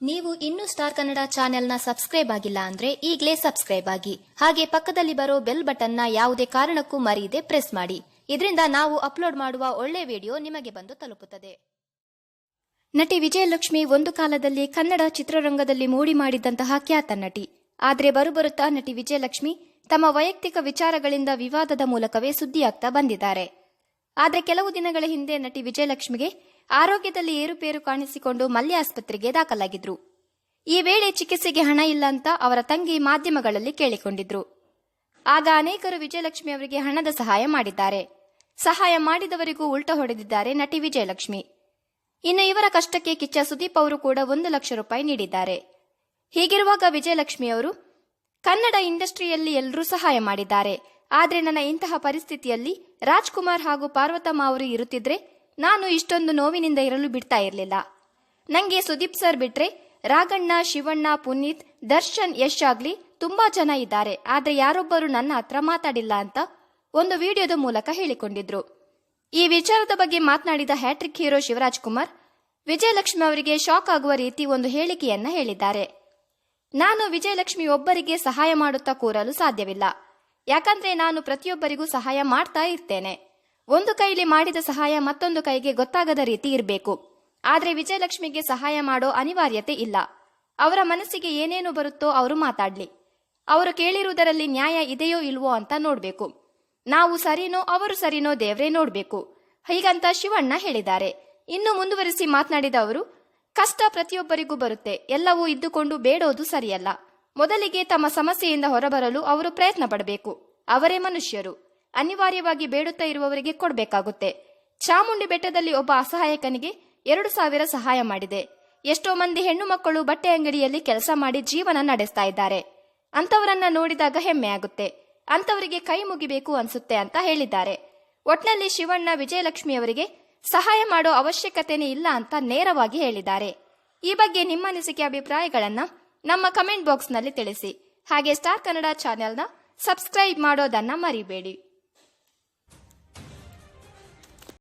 ನೀವು ಇನ್ನೂ ಸ್ಟಾರ್ ಕನ್ನಡ ಚಾನೆಲ್ನ ಸಬ್ಸ್ಕ್ರೈಬ್ ಆಗಿಲ್ಲ ಅಂದ್ರೆ ಈಗಲೇ ಸಬ್ಸ್ಕ್ರೈಬ್ ಆಗಿ. ಹಾಗೆ ಪಕ್ಕದಲ್ಲಿ ಬರೋ ಬೆಲ್ ಬಟನ್ನ ಯಾವುದೇ ಕಾರಣಕ್ಕೂ ಮರೆಯದೆ ಪ್ರೆಸ್ ಮಾಡಿ. ಇದರಿಂದ ನಾವು ಅಪ್ಲೋಡ್ ಮಾಡುವ ಒಳ್ಳೆ ವಿಡಿಯೋ ನಿಮಗೆ ಬಂದು ತಲುಪುತ್ತದೆ. ನಟಿ ವಿಜಯಲಕ್ಷ್ಮಿ ಒಂದು ಕಾಲದಲ್ಲಿ ಕನ್ನಡ ಚಿತ್ರರಂಗದಲ್ಲಿ ಮೂಡಿ ಮಾಡಿದ್ದಂತಹ ಖ್ಯಾತ ನಟಿ. ಆದರೆ ಬರುಬರುತ್ತಾ ನಟಿ ವಿಜಯಲಕ್ಷ್ಮಿ ತಮ್ಮ ವೈಯಕ್ತಿಕ ವಿಚಾರಗಳಿಂದ ವಿವಾದದ ಮೂಲಕವೇ ಸುದ್ದಿಯಾಗ್ತಾ ಬಂದಿದ್ದಾರೆ. ಆದರೆ ಕೆಲವು ದಿನಗಳ ಹಿಂದೆ ನಟಿ ವಿಜಯಲಕ್ಷ್ಮಿಗೆ ಆರೋಗ್ಯದಲ್ಲಿ ಏರುಪೇರು ಕಾಣಿಸಿಕೊಂಡು ಮಲ್ಯ ಆಸ್ಪತ್ರೆಗೆ ದಾಖಲಾಗಿದ್ರು. ಈ ವೇಳೆ ಚಿಕಿತ್ಸೆಗೆ ಹಣ ಇಲ್ಲ ಅಂತ ಅವರ ತಂಗಿ ಮಾಧ್ಯಮಗಳಲ್ಲಿ ಕೇಳಿಕೊಂಡಿದ್ರು. ಆಗ ಅನೇಕರು ವಿಜಯಲಕ್ಷ್ಮಿ ಅವರಿಗೆ ಹಣದ ಸಹಾಯ ಮಾಡಿದ್ದಾರೆ. ಸಹಾಯ ಮಾಡಿದವರಿಗೂ ಉಲ್ಟ ಹೊಡೆದಿದ್ದಾರೆ ನಟಿ ವಿಜಯಲಕ್ಷ್ಮಿ. ಇನ್ನು ಇವರ ಕಷ್ಟಕ್ಕೆ ಕಿಚ್ಚ ಸುದೀಪ್ ಅವರು ಕೂಡ ಒಂದು ಲಕ್ಷ ರೂಪಾಯಿ ನೀಡಿದ್ದಾರೆ. ಹೀಗಿರುವಾಗ ವಿಜಯಲಕ್ಷ್ಮಿ ಅವರು, ಕನ್ನಡ ಇಂಡಸ್ಟ್ರಿಯಲ್ಲಿ ಎಲ್ಲರೂ ಸಹಾಯ ಮಾಡಿದ್ದಾರೆ. ಆದರೆ ನನ್ನ ಇಂತಹ ಪರಿಸ್ಥಿತಿಯಲ್ಲಿ ರಾಜ್ಕುಮಾರ್ ಹಾಗೂ ಪಾರ್ವತಮ್ಮ ಅವರು ಇರುತ್ತಿದ್ರೆ ನಾನು ಇಷ್ಟೊಂದು ನೋವಿನಿಂದ ಇರಲು ಬಿಡ್ತಾ ಇರಲಿಲ್ಲ. ನಂಗೆ ಸುದೀಪ್ ಸರ್ ಬಿಟ್ರೆ ರಾಗಣ್ಣ, ಶಿವಣ್ಣ, ಪುನೀತ್, ದರ್ಶನ್, ಯಶ್ ಆಗ್ಲಿ ತುಂಬಾ ಜನ ಇದ್ದಾರೆ. ಆದ್ರೆ ಯಾರೊಬ್ಬರು ನನ್ನ ಹತ್ರ ಮಾತಾಡಿಲ್ಲ ಅಂತ ಒಂದು ವಿಡಿಯೋದ ಮೂಲಕ ಹೇಳಿಕೊಂಡಿದ್ರು. ಈ ವಿಚಾರದ ಬಗ್ಗೆ ಮಾತನಾಡಿದ hat trick hero Shivaraj Kumar, Vijayalakshmi ಅವರಿಗೆ ಶಾಕ್ ಆಗುವ ರೀತಿ ಒಂದು ಹೇಳಿಕೆಯನ್ನ ಹೇಳಿದ್ದಾರೆ. ನಾನು ವಿಜಯಲಕ್ಷ್ಮಿ ಒಬ್ಬರಿಗೆ ಸಹಾಯ ಮಾಡುತ್ತಾ ಕೂರಲು ಸಾಧ್ಯವಿಲ್ಲ. ಯಾಕಂದ್ರೆ ನಾನು ಪ್ರತಿಯೊಬ್ಬರಿಗೂ ಸಹಾಯ ಮಾಡ್ತಾ ಇರ್ತೇನೆ. ಒಂದು ಕೈಲಿ ಮಾಡಿದ ಸಹಾಯ ಮತ್ತೊಂದು ಕೈಗೆ ಗೊತ್ತಾಗದ ರೀತಿ ಇರಬೇಕು. ಆದ್ರೆ ವಿಜಯಲಕ್ಷ್ಮಿಗೆ ಸಹಾಯ ಮಾಡೋ ಅನಿವಾರ್ಯತೆ ಇಲ್ಲ. ಅವರ ಮನಸ್ಸಿಗೆ ಏನೇನು ಬರುತ್ತೋ ಅವರು ಮಾತಾಡ್ಲಿ. ಅವರು ಕೇಳಿರುವುದರಲ್ಲಿ ನ್ಯಾಯ ಇದೆಯೋ ಇಲ್ವೋ ಅಂತ ನೋಡ್ಬೇಕು. ನಾವು ಸರಿನೋ ಅವರು ಸರಿನೋ ದೇವ್ರೇ ನೋಡ್ಬೇಕು. ಹೀಗಂತ ಶಿವಣ್ಣ ಹೇಳಿದ್ದಾರೆ. ಇನ್ನು ಮುಂದುವರಿಸಿ ಮಾತನಾಡಿದ ಅವರು, ಕಷ್ಟ ಪ್ರತಿಯೊಬ್ಬರಿಗೂ ಬರುತ್ತೆ. ಎಲ್ಲವೂ ಇದ್ದುಕೊಂಡು ಬೇಡೋದು ಸರಿಯಲ್ಲ. ಮೊದಲಿಗೆ ತಮ್ಮ ಸಮಸ್ಯೆಯಿಂದ ಹೊರಬರಲು ಅವರು ಪ್ರಯತ್ನ ಪಡಬೇಕು. ಅವರೇ ಮನುಷ್ಯರು. ಅನಿವಾರ್ಯವಾಗಿ ಬೇಡುತ್ತಾ ಇರುವವರಿಗೆ ಕೊಡಬೇಕಾಗುತ್ತೆ. ಚಾಮುಂಡಿ ಬೆಟ್ಟದಲ್ಲಿ ಒಬ್ಬ ಅಸಹಾಯಕನಿಗೆ ಎರಡು ಸಾವಿರ ಸಹಾಯ ಮಾಡಿದೆ. ಎಷ್ಟೋ ಮಂದಿ ಹೆಣ್ಣು ಮಕ್ಕಳು ಬಟ್ಟೆ ಅಂಗಡಿಯಲ್ಲಿ ಕೆಲಸ ಮಾಡಿ ಜೀವನ ನಡೆಸ್ತಾ ಇದ್ದಾರೆ. ಅಂತವರನ್ನ ನೋಡಿದಾಗ ಹೆಮ್ಮೆ ಆಗುತ್ತೆ ಅಂತವರಿಗೆ ಕೈ ಮುಗಿಬೇಕು ಅನ್ಸುತ್ತೆ ಅಂತ ಹೇಳಿದ್ದಾರೆ. ಒಟ್ನಲ್ಲಿ ಶಿವಣ್ಣ ವಿಜಯಲಕ್ಷ್ಮಿ ಅವರಿಗೆ ಸಹಾಯ ಮಾಡೋ ಅವಶ್ಯಕತೆನೇ ಇಲ್ಲ ಅಂತ ನೇರವಾಗಿ ಹೇಳಿದ್ದಾರೆ. ಈ ಬಗ್ಗೆ ನಿಮ್ಮ ಅನಿಸಿಕೆ ಅಭಿಪ್ರಾಯಗಳನ್ನ ನಮ್ಮ ಕಮೆಂಟ್ ಬಾಕ್ಸ್ನಲ್ಲಿ ತಿಳಿಸಿ. ಹಾಗೆ ಸ್ಟಾರ್ ಕನ್ನಡ ಚಾನೆಲ್ನ ಸಬ್ಸ್ಕ್ರೈಬ್ ಮಾಡೋದನ್ನ ಮರಿಬೇಡಿ.